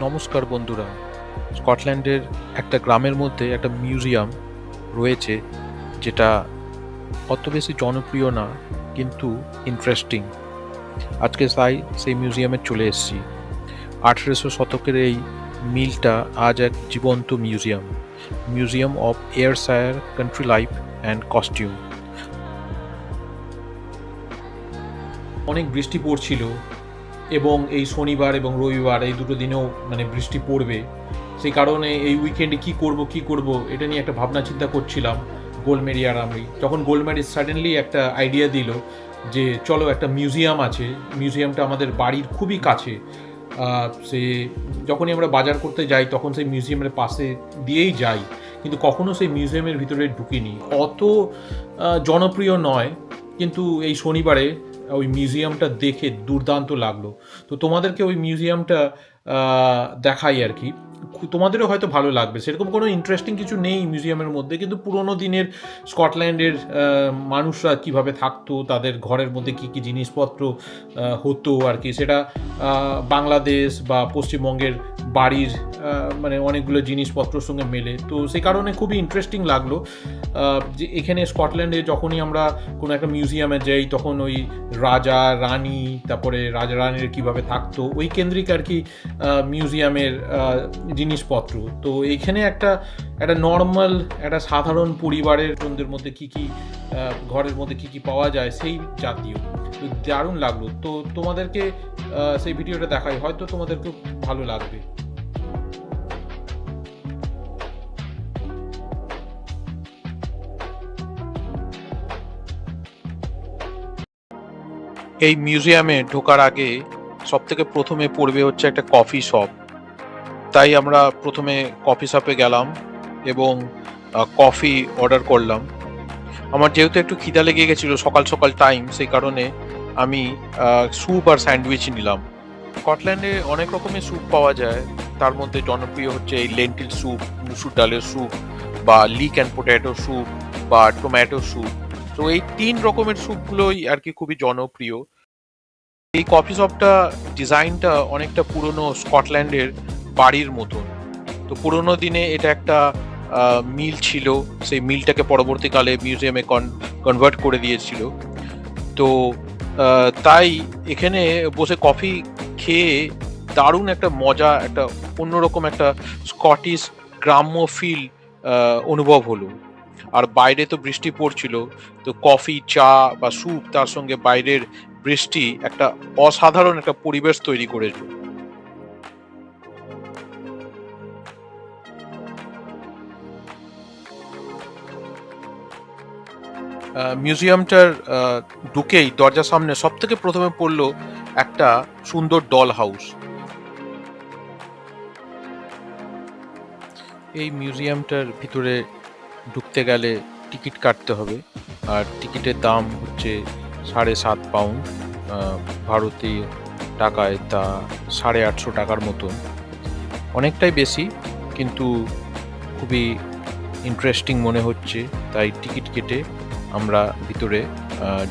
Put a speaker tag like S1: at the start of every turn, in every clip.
S1: নমস্কার বন্ধুরা। স্কটল্যান্ডের একটা গ্রামের মধ্যে একটা মিউজিয়াম রয়েছে যেটা অত বেশি জনপ্রিয় না, কিন্তু ইন্টারেস্টিং আজকে তাই সেই মিউজিয়ামে চলে এসেছি। আঠেরোশো শতকের এই মিলটা আজ এক জীবন্ত museum. Museum of Ayrshire country life and costume
S2: অনেক বৃষ্টি পড়ছিল এবং এই শনিবার এবং রবিবার এই দুটো দিনেও মানে বৃষ্টি পড়বে। সেই কারণে এই উইকেন্ডে কি করব কি করব, এটা নিয়ে একটা ভাবনা চিন্তা করছিলাম গোলমেরি আর আমি। তখন গোলমেরি সাডেনলি একটা আইডিয়া দিল যে চলো একটা মিউজিয়াম আছে মিউজিয়ামটা আমাদের বাড়ির খুবই কাছে। সে যখনই আমরা বাজার করতে যাই তখন সেই মিউজিয়ামের পাশে দিয়েই যাই। কিন্তু কখনো সেই মিউজিয়ামের ভিতরে ঢুকিনি। অত জনপ্রিয় নয়, কিন্তু এই শনিবারে ওই মিউজিয়ামটা দেখে দুর্দান্ত লাগল। তো তোমাদেরকে ওই মিউজিয়ামটা দেখাই আর কি। তোমাদেরও হয়তো ভালো লাগবে। সেরকম কোনো ইন্টারেস্টিং কিছু নেই মিউজিয়ামের মধ্যে, কিন্তু পুরোনো দিনের স্কটল্যান্ডের মানুষরা কীভাবে থাকতো, তাদের ঘরের মধ্যে কি কি জিনিসপত্র হতো আর কি। সেটা বাংলাদেশ বা পশ্চিমবঙ্গের বাড়ির মানে অনেকগুলো জিনিসপত্রের সঙ্গে মেলে। তো সে কারণে খুবই ইন্টারেস্টিং লাগল যে এখানে স্কটল্যান্ডে যখনই আমরা কোনো একটা মিউজিয়ামে যাই, তখন ওই রাজা, রানী, তারপরে রাজা রানীর কীভাবে থাকতো, ওই কেন্দ্রিক আর কি মিউজিয়ামের জিনিসপত্র। তো এইখানে একটা একটা নর্মাল একটা সাধারণ পরিবারের জনদের মধ্যে কি কি ঘরের মধ্যে কি কি পাওয়া যায় সেই জাতীয়। তো দারুণ লাগল। তো তোমাদেরকে সেই ভিডিওটা দেখাই। হয়তো তোমাদেরকে ভালো লাগবে।
S1: এই মিউজিয়ামে ঢোকার আগে সব থেকে প্রথমে পড়বে হচ্ছে একটা কফি শপ। তাই আমরা প্রথমে কফি শপে গেলাম এবং কফি অর্ডার করলাম। আমার যেহেতু একটু খিদা লেগে গেছিল সকাল সকাল টাইম, সেই কারণে আমি স্যুপ আর স্যান্ডউইচ নিলাম। স্কটল্যান্ডে অনেক রকমের স্যুপ পাওয়া যায়। তার মধ্যে জনপ্রিয় হচ্ছে এই লেন্টিল স্যুপ, মুসুর ডালের স্যুপ বা লিক অ্যান্ড পোট্যাটো স্যুপ বা টোম্যাটো স্যুপ। তো এই তিন রকমের স্যুপগুলোই আর কি খুবই জনপ্রিয়। এই কফি শপটা ডিজাইনটা অনেকটা পুরনো স্কটল্যান্ডের বাড়ির মতন। তো পুরোনো দিনে এটা একটা মিল ছিল, সেই মিলটাকে পরবর্তীকালে মিউজিয়ামে কনভার্ট করে দিয়েছিল। তো তাই এখানে বসে কফি খেয়ে দারুণ একটা মজা, একটা অন্যরকম একটা স্কটিশ গ্রাম্য ফিল অনুভব হলো। আর বাইরে তো বৃষ্টি পড়ছিল, তো কফি, চা বা স্যুপ তার সঙ্গে বাইরের বৃষ্টি একটা অসাধারণ একটা পরিবেশ তৈরি করেছে। মিউজিয়ামটার ঢুকেই দরজার সামনে সব থেকে প্রথমে পড়ল একটা সুন্দর ডল হাউস এই মিউজিয়ামটার ভিতরে ঢুকতে গেলে টিকিট কাটতে হবে, আর টিকিটের দাম হচ্ছে সাড়ে সাত পাউন্ড ভারতীয় টাকায় তা সাড়ে আটশো টাকার মতন অনেকটাই বেশি, কিন্তু খুবই ইন্টারেস্টিং মনে হচ্ছে, তাই টিকিট কেটে আমরা ভিতরে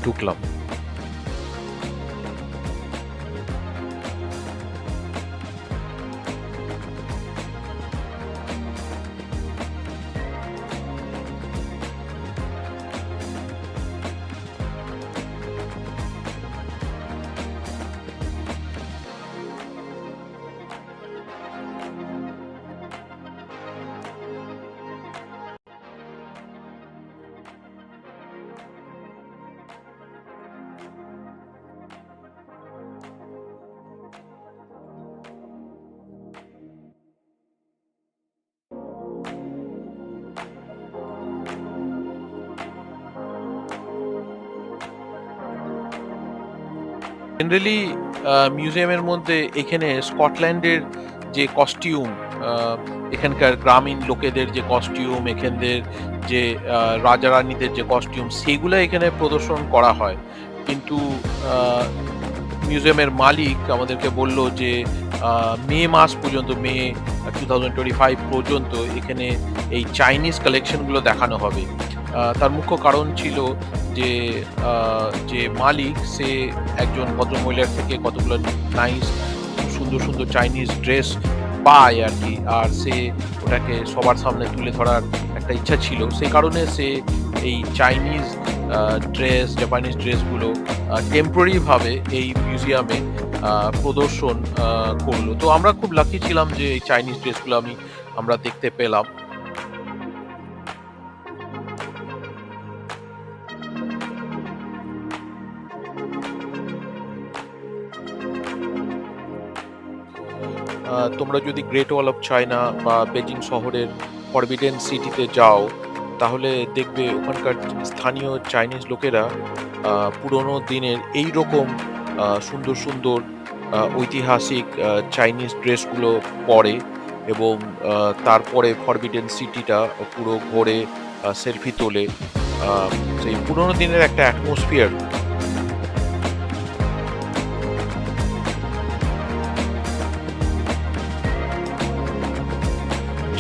S1: ঢুকলাম। জেনারেলি মিউজিয়ামের মধ্যে এখানে স্কটল্যান্ডের যে কস্টিউম এখানকার গ্রামীণ লোকেদের যে কস্টিউম এখানদের যে রাজা রানীদের যে কস্টিউম সেগুলো এখানে প্রদর্শন করা হয়। কিন্তু মিউজিয়ামের মালিক আমাদেরকে বলল যে মে মাস পর্যন্ত, May two thousand twenty five পর্যন্ত এখানে এই চাইনিজ কালেকশনগুলো দেখানো হবে। তার মুখ্য কারণ ছিল যে যে মালিক সে একজন ভদ্রমহিলার থেকে কতগুলো নাইস সুন্দর সুন্দর চাইনিজ ড্রেস পায় আর কি। আর সে ওটাকে সবার সামনে তুলে ধরার একটা ইচ্ছা ছিল। সেই কারণে সে এই চাইনিজ ড্রেস জাপানিজ ড্রেসগুলো টেম্পোরারিভাবে এই মিউজিয়ামে প্রদর্শন করল। তো আমরা খুব লাকি ছিলাম যে এই চাইনিজ ড্রেসগুলো আমি, আমরা দেখতে পেলাম। তোমরা যদি গ্রেট ওয়াল অফ চায়না বা বেজিং শহরের ফরবিডেন সিটিতে যাও, তাহলে দেখবে ওখানকার স্থানীয় চাইনিজ লোকেরা পুরোনো দিনের এই রকম সুন্দর সুন্দর ঐতিহাসিক চাইনিজ ড্রেসগুলো পরে এবং তারপরে ফরবিডেন সিটিটা পুরো ঘোরে সেলফি তোলে। সেই পুরোনো দিনের একটা অ্যাটমসফিয়ার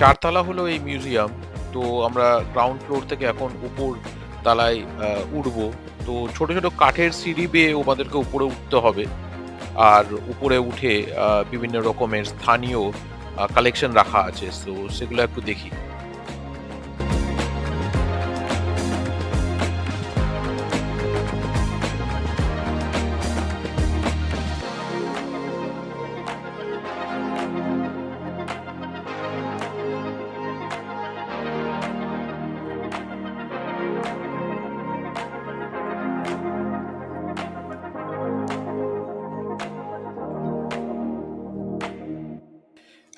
S1: চারতলা হলো এই মিউজিয়াম, তো আমরা গ্রাউন্ড ফ্লোর থেকে এখন উপর তালায় উঠব। তো ছোট ছোট কাঠের সিঁড়ি বেয়ে ওমাদেরকে উপরে উঠতে হবে। আর উপরে উঠে বিভিন্ন রকমের স্থানীয় কালেকশন রাখা আছে। তো সেগুলো একটু দেখি।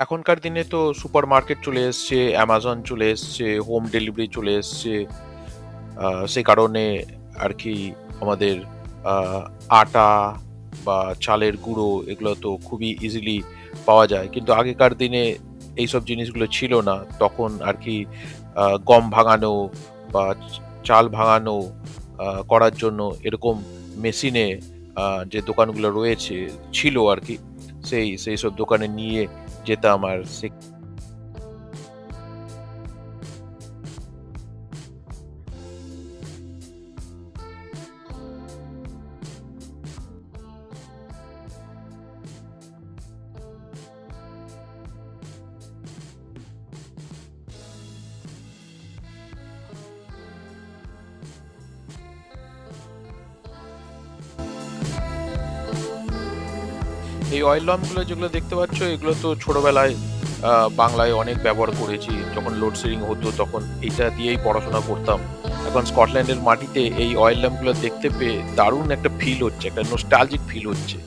S1: এখনকার দিনে তো সুপার মার্কেট চলে এসছে, অ্যামাজন চলে এসছে, হোম ডেলিভারি চলে এসছে। সেই কারণে আর কি আমাদের আটা বা চালের গুঁড়ো এগুলো তো খুবই ইজিলি পাওয়া যায়। কিন্তু আগেকার দিনে এইসব জিনিসগুলো ছিল না। তখন আর কি গম ভাঙানো বা চাল ভাঙানো করার জন্য এরকম মেশিনে যে দোকানগুলো রয়েছে, ছিল আর কি। সেই সেই সব দোকানে নিয়ে যেতাম আমার সে এই অয়েল ল্যাম্পগুলো যেগুলো দেখতে পাচ্ছ, এগুলো তো ছোটবেলায় বাংলায় অনেক ব্যবহার করেছি। যখন লোডশেডিং হতো, তখন এটা দিয়েই পড়াশোনা করতাম। এখন স্কটল্যান্ডের মাটিতে এই অয়েল ল্যাম্পগুলো দেখতে পেয়ে দারুণ একটা ফিল হচ্ছে, একটা নোস্টালজিক ফিল হচ্ছে।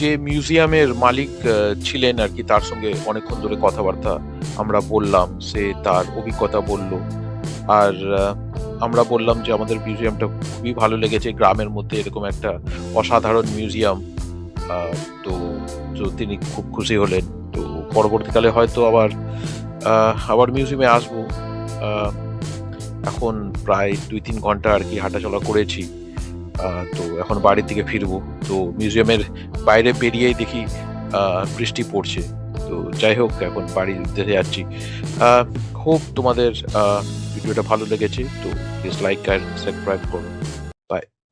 S1: যে মিউজিয়ামের মালিক ছিলেন আর কি, তার সঙ্গে অনেকক্ষণ ধরে কথাবার্তা আমরা বললাম, সে তার অভিজ্ঞতা বলল। আর আমরা বললাম যে আমাদের মিউজিয়ামটা খুবই ভালো লেগেছে, গ্রামের মধ্যে এরকম একটা অসাধারণ মিউজিয়াম তো তো তিনি খুব খুশি হলেন। তো পরবর্তীকালে হয়তো আবার আবার মিউজিয়ামে আসব। এখন প্রায় দুই তিন ঘণ্টা আর কি হাঁটাচলা করেছি। তো এখন বাড়ির দিকে ফিরবো। তো মিউজিয়ামের বাইরে বেরিয়েই দেখি বৃষ্টি পড়ছে। তো যাই হোক, এখন বাড়ি দেখে যাচ্ছি। খুব তোমাদের ভিডিওটা ভালো লেগেছে, তো প্লিজ লাইক অ্যান্ড সাবস্ক্রাইব করো।